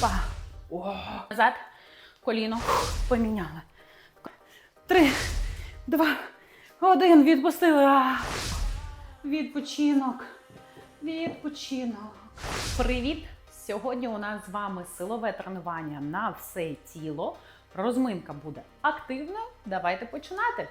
Па. О. Назад. Коліно. Поміняли. Три, два, один. Відпустили. А. Відпочинок. Відпочинок. Привіт! Сьогодні у нас з вами силове тренування на все тіло. Розминка буде активною. Давайте починати.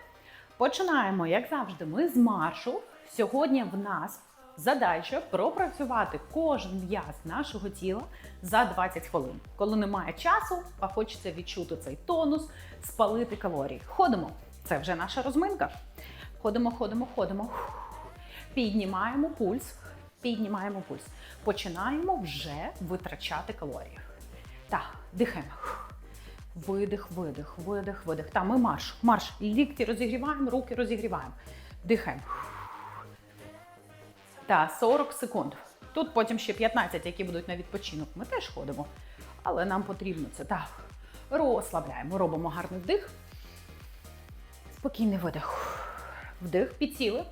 Починаємо, як завжди, ми з маршу. Сьогодні в нас задача пропрацювати кожен м'яз нашого тіла за 20 хвилин. Коли немає часу, а хочеться відчути цей тонус, спалити калорії. Ходимо. Це вже наша розминка. Ходимо, ходимо, ходимо. Піднімаємо пульс. Піднімаємо пульс. Починаємо вже витрачати калорії. Так, дихаємо. Видих, видих, видих, видих. Та ми марш. Марш. Лікті розігріваємо, руки розігріваємо. Дихаємо. Та 40 секунд. Тут потім ще 15, які будуть на відпочинок. Ми теж ходимо. Але нам потрібно це. Так. Розслабляємо. Робимо гарний вдих. Спокійний видих. Вдих, підсіли.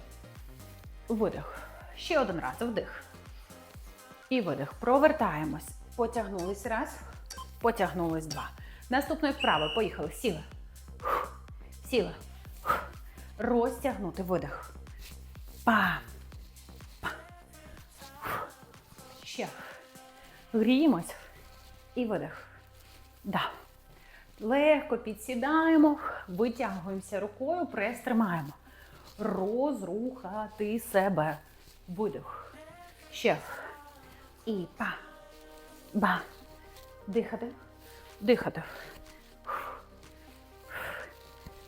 Видих. Ще один раз. Вдих. І видих. Провертаємось. Потягнулись раз. Потягнулись два. Наступної вправи. Поїхали. Сіли. Сіли. Розтягнути видих. Па. Ще. Гріємось. І видих. Да. Легко підсідаємо, витягуємося рукою, прес тримаємо. Розрухати себе. Видих. Ще. І па. Ба. Дихати. Дихати.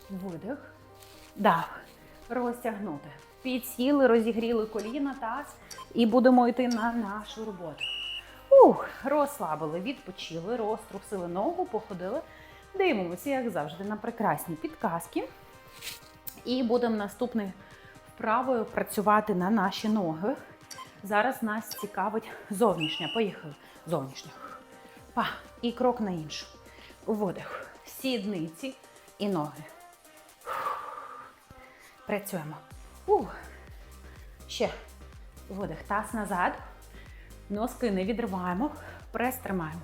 Видих. Да. Розтягнути. Підсіли, розігріли коліна, таз. І будемо йти на нашу роботу. Ух, розслабили, відпочили, розтрусили ногу, походили. Дивимося, як завжди, на прекрасні підказки. І будемо наступною вправою працювати на наші ноги. Зараз нас цікавить зовнішня. Поїхали. Зовнішня. Па. І крок на іншу. Видих. Сідниці і ноги. Працюємо. Ух. Ще. Видих. Таз назад. Носки не відриваємо. Прес тримаємо.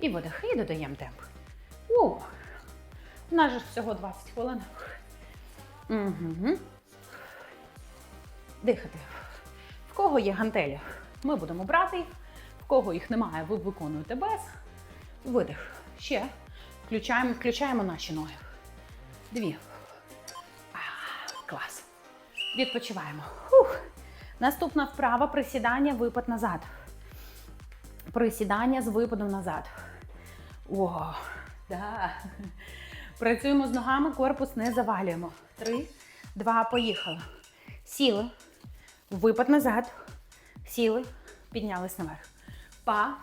І видих. І додаємо темп. У. Нас же всього 20 хвилин. Угу. Дихати. В кого є гантелі? Ми будемо брати їх. В кого їх немає, ви виконуєте без. Видих. Ще. Включаємо, включаємо наші ноги. Дві. Клас. Відпочиваємо. Наступна вправа присідання, випад назад. Присідання з випадом назад. О, да. Працюємо з ногами, корпус не завалюємо. Три, два, поїхали. Сіли. Випад назад. Сіли. Піднялись наверх. Па.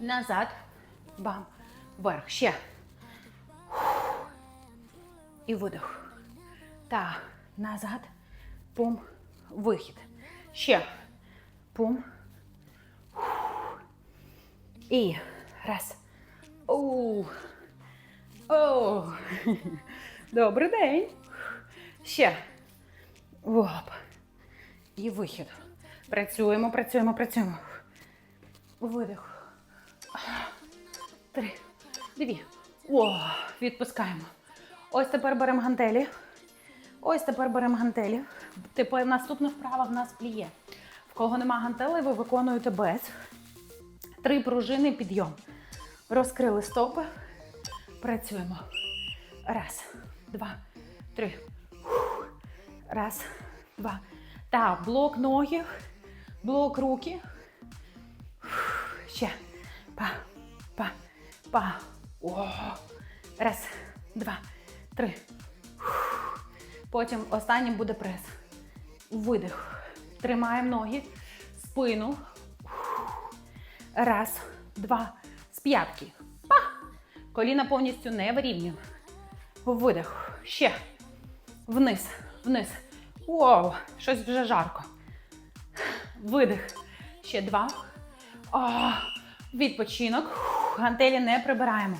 Назад. Бам. Вверх. Ще. І видих. Та. Назад. Пум. Вихід. Ще. Пум. І раз. Оу. Оу. Добрий день. Ще. Оп. І вихід. Працюємо, працюємо, працюємо. Видих. Три. Дві. О, відпускаємо. Ось тепер беремо гантелі. Ось тепер беремо гантелі. Тепер наступна вправа в нас пліє. В кого нема гантелей, ви виконуєте без. Три пружини підйом. Розкрили стопи. Працюємо. Раз, два, три. Раз, два. Так, блок ноги, блок руки. Ще. Па, па, па. О. Раз, два, три. Потім останнім буде прес. Видих. Тримаємо ноги, спину. Раз, два, з п'ятки. Па! Коліна повністю не вирівнюємо. Видих. Ще. Вниз, вниз. Воу, щось вже жарко. Видих. Ще два. О, відпочинок. Гантелі не прибираємо.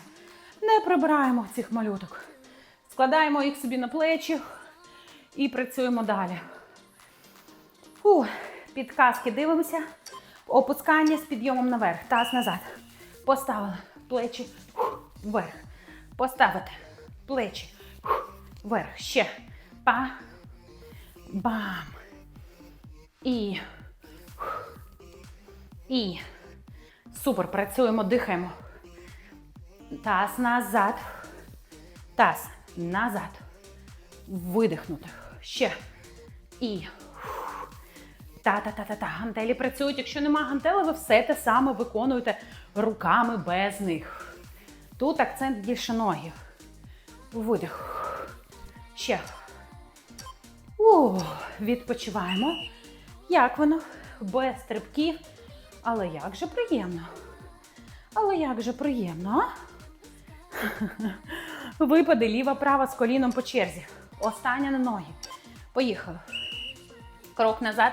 Не прибираємо цих малюток. Складаємо їх собі на плечі і працюємо далі. Фу, підказки дивимося. Опускання з підйомом наверх. Таз назад. Поставили. плечі вверх. Поставити плечі вверх. Ще. Па. Бам. І. І. Супер. Працюємо, дихаємо. Таз назад. Таз назад. Видихнути. Ще. І. Та-та-та-та-та. Гантелі працюють. Якщо нема гантели, ви все те саме виконуєте руками без них. Тут акцент більше ноги. Видих. Ще. Ух, відпочиваємо. Як воно? Без стрибків. Але як же приємно. Але як же приємно? Випади ліва права з коліном по черзі. Остання на ноги. Поїхали. Крок назад,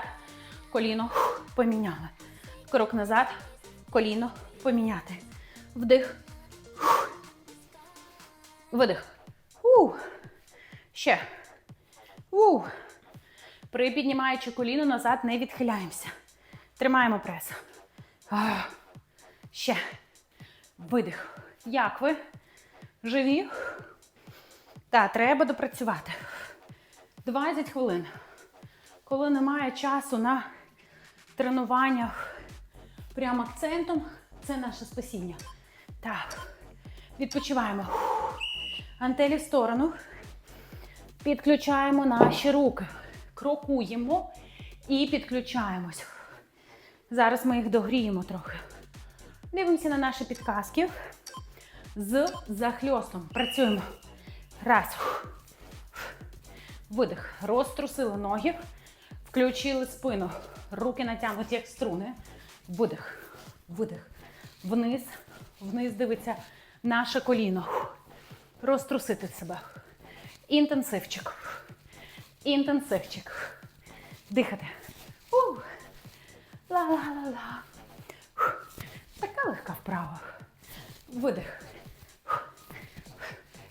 коліно поміняли. Крок назад, коліно поміняти. Вдих. Видих. У. Ще. У. Припіднімаючи коліно назад, не відхиляємося. Тримаємо прес. Ще. Видих. Як ви? Живі? Так, треба допрацювати. 20 хвилин. Коли немає часу на тренуваннях прям акцентом, це наше спасіння. Так. Відпочиваємо. Антелі в сторону. Підключаємо наші руки. Крокуємо і підключаємось. Зараз ми їх догріємо трохи. Дивимося на наші підказки. З захльостом. Працюємо. Раз. Видих. Розтрусили ноги. Включили спину. Руки натягнуті, як струни. Видих. Видих. Вниз. Вниз дивиться наше коліно. Розтрусити себе. Інтенсивчик. Інтенсивчик. Дихати. Ла-ла-ла-ла. Така легка вправа. Видих.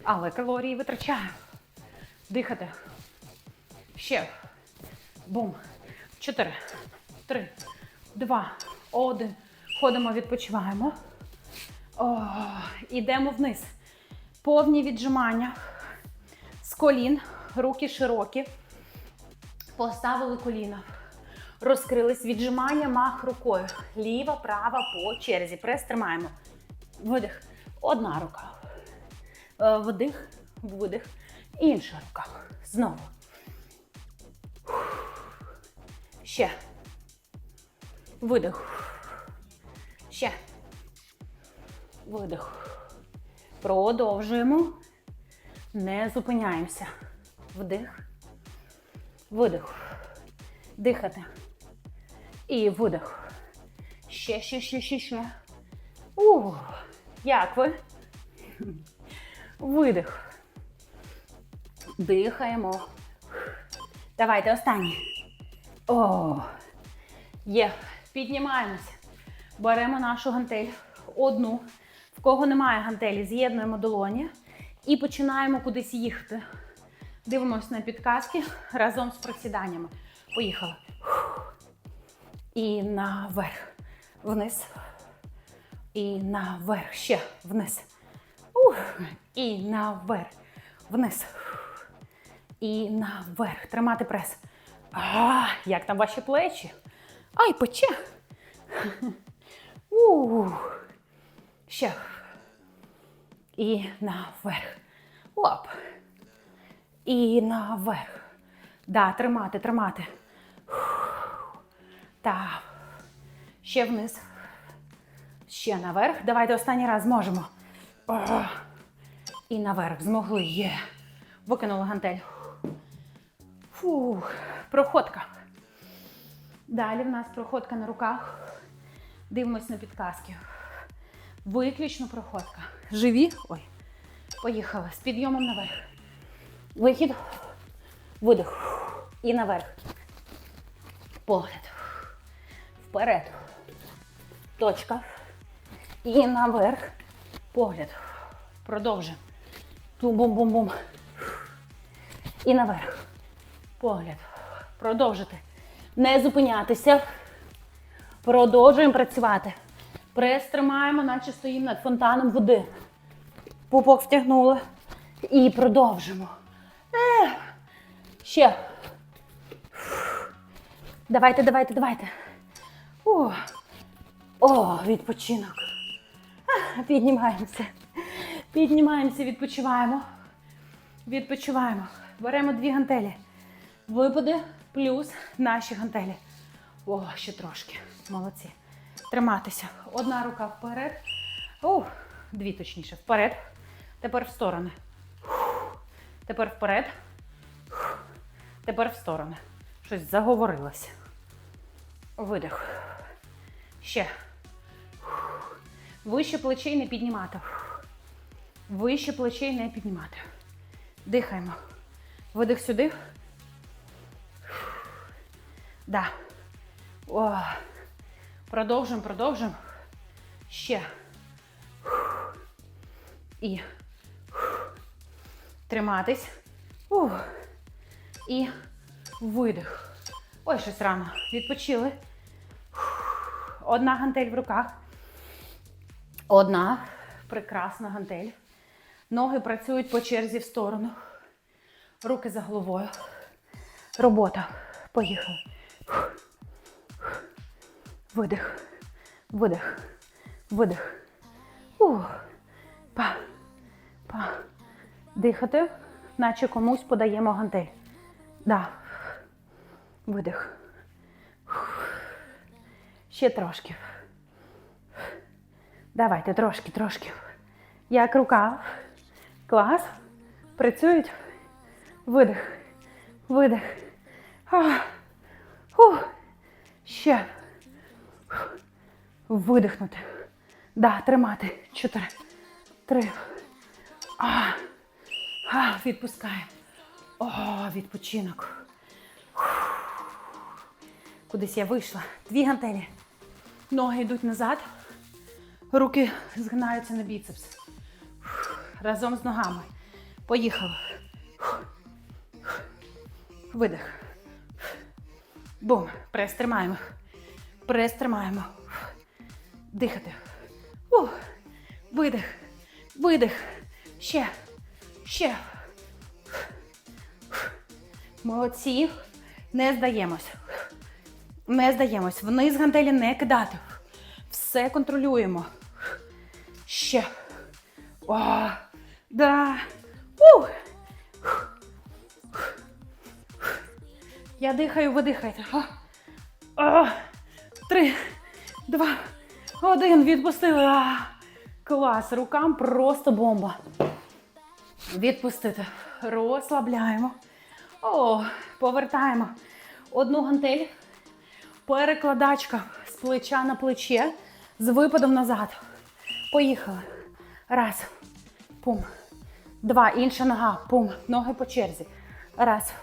Але калорії витрачаємо. Дихати. Ще. Бум. Чотири. Три. Два. Один. Ходимо, відпочиваємо. О, ідемо вниз. Повні віджимання. З колін. Руки широкі. Поставили коліна. Розкрились віджимання, мах рукою. Ліва, права по черзі. Прес тримаємо. Видих. Одна рука. Е, Вдих, видих. Інша рука. Знову. Ще. Видих. Ще. Видих. Продовжуємо. Не зупиняємося. Вдих. Видих. Дихати. І видих. Ще, ще, ще, ще, ще. Ух. Як ви? Видих. Дихаємо. Давайте останнє. О, є. Піднімаємося. Беремо нашу гантель. Одну. В кого немає гантелі, з'єднуємо долоні і починаємо кудись їхати. Дивимося на підказки разом з присіданнями. Поїхали. І наверх. Вниз. І наверх. Ще вниз. Ух. І наверх. Вниз. І наверх. Тримати прес. А, як там ваші плечі? Ай, пече. Ух. Ще. І наверх. Оп. І наверх. Да, тримати, тримати. Так. Ще вниз. Ще наверх. Давайте останній раз зможемо. О. І наверх. Змогли. Є. Викинули гантель. Фух. Проходка. Далі в нас проходка на руках. Дивимось на підказки. Виключно проходка. Живі. Ой. Поїхали. З підйомом наверх. Вихід. Видих. І наверх. Погляд. Вперед. Точка. І наверх. Погляд. Продовжуємо. Тум-бум-бум-бум. І наверх. Погляд. Продовжити. Не зупинятися. Продовжуємо працювати. Прес тримаємо, наче стоїмо над фонтаном води. Пупок втягнули. І продовжимо. Ще. Давайте, давайте, давайте. О відпочинок. Піднімаємося. Піднімаємося, відпочиваємо. Відпочиваємо. Беремо дві гантелі. Випади плюс наші гантелі. О, ще трошки. Молодці. Триматися. Одна рука вперед. О, дві точніше. Вперед. Тепер в сторони. Тепер вперед. Тепер в сторони. Щось заговорилося. Видих. Ще. Вище плечей не піднімати. Вище плечей не піднімати. Дихаємо. Видих сюди. Да. О. Продовжуємо, продовжуємо. Ще. І. Триматись. Ух. І видих. Ой, щось рано. Відпочили. Одна гантель в руках. Одна прекрасна гантель. Ноги працюють по черзі в сторону. Руки за головою. Робота. Поїхали. Видих. Видих. Видих. Ух. Па. Па. Дихати, наче комусь подаємо гантель. Да. Видих. Ще трошки. Давайте трошки, трошки. Як рука. Клас. Працюють. Видих. Видих. А. Фух. Ще. Видихнути. Да, тримати. Чотири. Три. А. А, відпускаємо. О, відпочинок. Кудись я вийшла. Дві гантелі. Ноги йдуть назад. Руки згинаються на біцепс. Разом з ногами. Поїхали. Видих. Бум. Прес тримаємо. Прес тримаємо. Дихати. Ух. Видих. Видих. Ще. Ще. Молодці. Не здаємось. Не здаємось. Вниз гантелі не кидати. Все контролюємо. Ще. О, да. Ух. Я дихаю, ви. О. Три, два, один. Відпустили. А. Клас. Рукам просто бомба. Відпустити. Розслабляємо. О, повертаємо. Одну гантель. Перекладачка з плеча на плече. З випадом назад. Поїхали. Раз. Пум. Два. Інша нога. Пум. Ноги по черзі. Раз.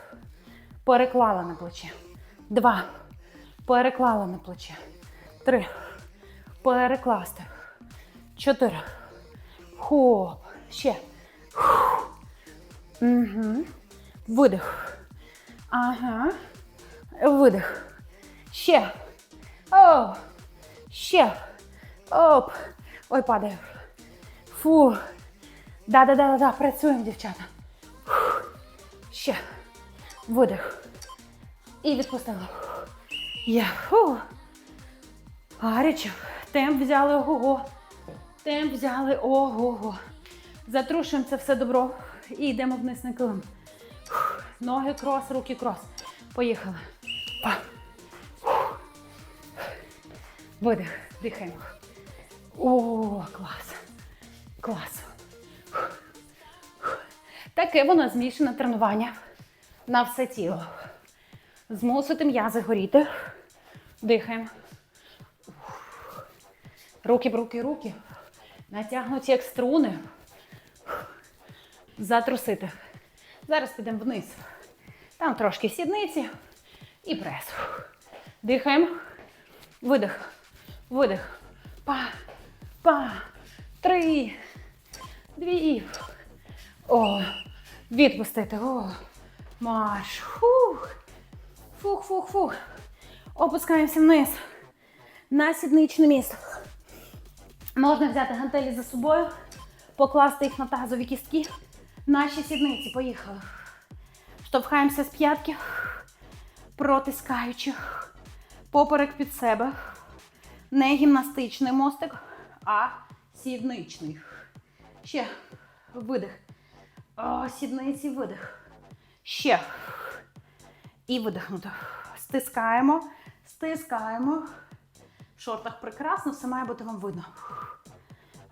Переклала на плече. Два. Переклала на плече. Три. Перекласти. Чотири. Хоп. Ще. Угу. Видих. Ага. Видих. Ще. О. Ще. Оп. Ой, падаю. Фу. Да-да-да-да, працюємо, дівчата. Ще. Видих. І відпустила. Є. Фу. Гаряче. Темп взяли ого-го. Темп взяли ого-го. Затрушуємо це все добро і йдемо вниз на килим. Ноги крос, руки крос. Поїхали. Видих. Дихаємо. О, клас. Клас. Таке воно змішане тренування на все тіло. Змусити м'язи горіти. Дихаємо. Руки, руки, руки. Натягнуті як струни. Затрусити. Зараз підемо вниз. Там трошки сідниці і прес. Дихаємо. Видих. Видих. Па. Па. Три. Дві. О. Відпустити. О. Марш. Фух. Фух, фух, фух. Опускаємося вниз. На сідничне місце. Можна взяти гантелі за собою, покласти їх на тазові кістки. Наші сідниці. Поїхали. Штовхаємося з п'ятки, протискаючи поперек під себе. Не гімнастичний мостик, а сідничний. Ще видих. Сідниці, видих. Ще. І видихнути. Стискаємо, стискаємо. В шортах прекрасно, все має бути вам видно.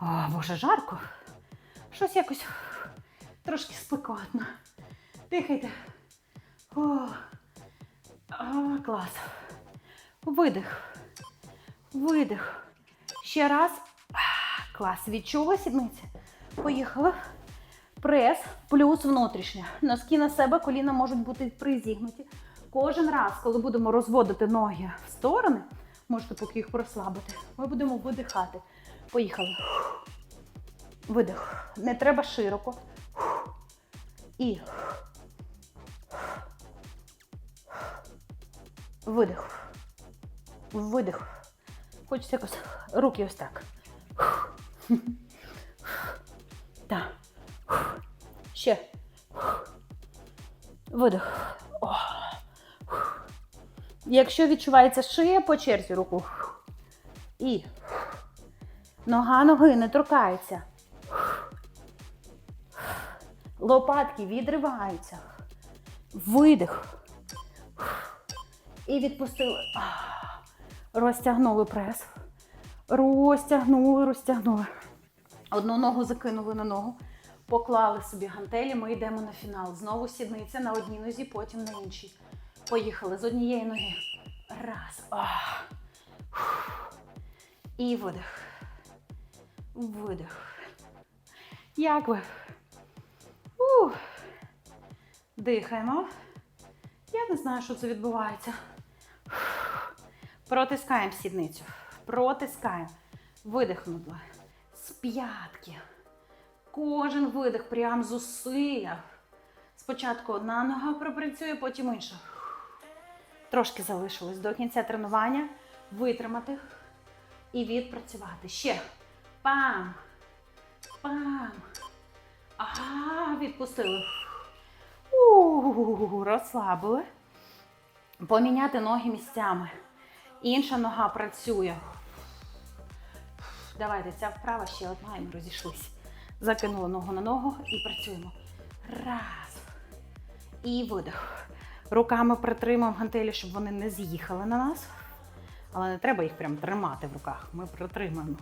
О, Боже, жарко. Щось якось трошки спекотно. Дихайте. О, о, клас. Видих. Видих. Ще раз. Клас. Відчули сідниці? Поїхали. Прес плюс внутрішня. Носки на себе, коліна можуть бути призігнуті. Кожен раз, коли будемо розводити ноги в сторони, можете поки їх розслабити, ми будемо видихати. Поїхали. Видих. Не треба широко. І. Видих. Видих. Хочеться якось руки ось так. Так. Ще. Видих. О. Якщо відчувається шия, по черзі руку. І. Нога ноги не торкається. Лопатки відриваються. Видих. І відпустили. Розтягнули прес. Розтягнули, розтягнули. Одну ногу закинули на ногу. Поклали собі гантелі, ми йдемо на фінал. Знову сідниця на одній нозі, потім на іншій. Поїхали з однієї ноги. Раз. Ах. І видих. Видих. Як ви? Ух. Дихаємо. Я не знаю, що це відбувається. Протискаємо сідницю. Протискаємо. Видихнули. З п'ятки. Кожен видих прям зусилля. Спочатку одна нога пропрацює, потім інша. Трошки залишилось до кінця тренування. Витримати і відпрацювати. Ще. Пам. Пам. Ага, відпустили. У, розслабили. Поміняти ноги місцями. Інша нога працює. Давайте, ця вправа ще одна і ми розійшлися. Закинули ногу на ногу і працюємо. Раз. І видих. Руками притримуємо гантелі, щоб вони не з'їхали на нас. Але не треба їх прям тримати в руках. Ми притримуємо.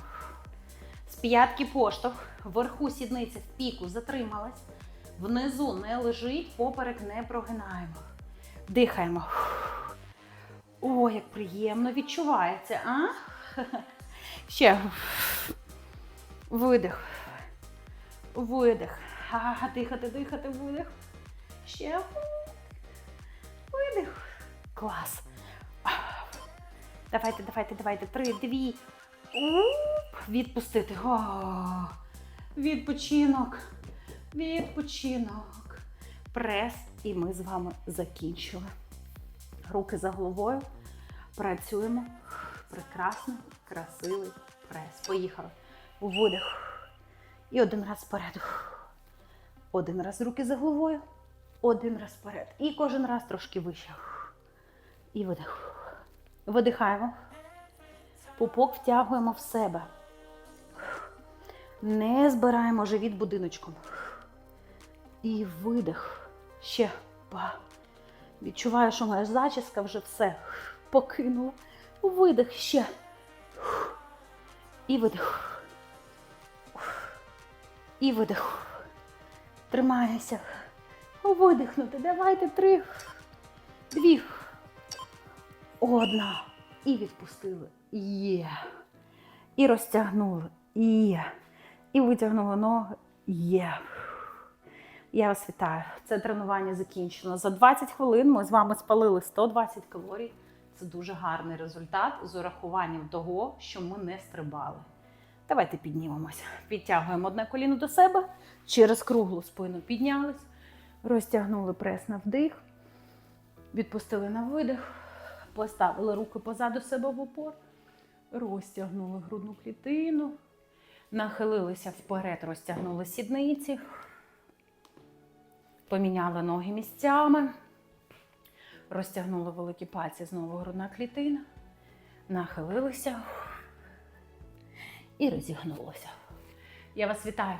З п'ятки поштовх. Вверху сідниця в піку затрималась. Внизу не лежить, поперек не прогинаємо. Дихаємо. О, як приємно відчувається, а? Ще. Видих. Видих. Дихати, дихати, видих. Ще. Видих. Клас. Давайте, давайте, давайте. Три, дві. Уп. Відпустити. О, відпочинок. Відпочинок. Прес. І ми з вами закінчили. Руки за головою. Працюємо. Прекрасний, красивий прес. Поїхали. Видих. І один раз вперед. Один раз руки за головою. Один раз вперед. І кожен раз трошки вище. І видих. Видихаємо. Пупок втягуємо в себе. Не збираємо живіт будиночком. І видих. Ще. Па. Відчуваю, що моя зачіска вже все покинула. Видих ще. І видих. І видих. Тримаюся. Видихнути. Давайте три. Дві. Одна. І відпустили. Є. І розтягнули. Є. І витягнули ноги. Є. Я вас вітаю. Це тренування закінчено. За 20 хвилин ми з вами спалили 120 калорій. Це дуже гарний результат з урахуванням того, що ми не стрибали. Давайте піднімемося. Підтягуємо одне коліно до себе, через круглу спину піднялись, розтягнули прес на вдих, відпустили на видих, поставили руки позаду себе в опор, розтягнули грудну клітину, Нахилилися вперед, розтягнули сідниці. Поміняли ноги місцями. Розтягнули великі пальці, знову грудна клітина. Нахилилися і розігнулося. Я вас вітаю.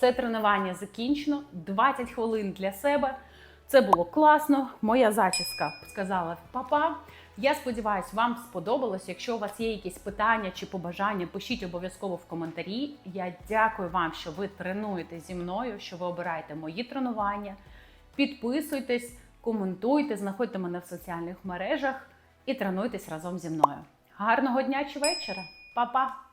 Це тренування закінчено. 20 хвилин для себе. Це було класно. Моя зачіска сказала папа. Я сподіваюся, вам сподобалось. Якщо у вас є якісь питання чи побажання, пишіть обов'язково в коментарі. Я дякую вам, що ви тренуєте зі мною, що ви обираєте мої тренування. Підписуйтесь, коментуйте, знаходьте мене в соціальних мережах і тренуйтесь разом зі мною. Гарного дня чи вечора. Па-па!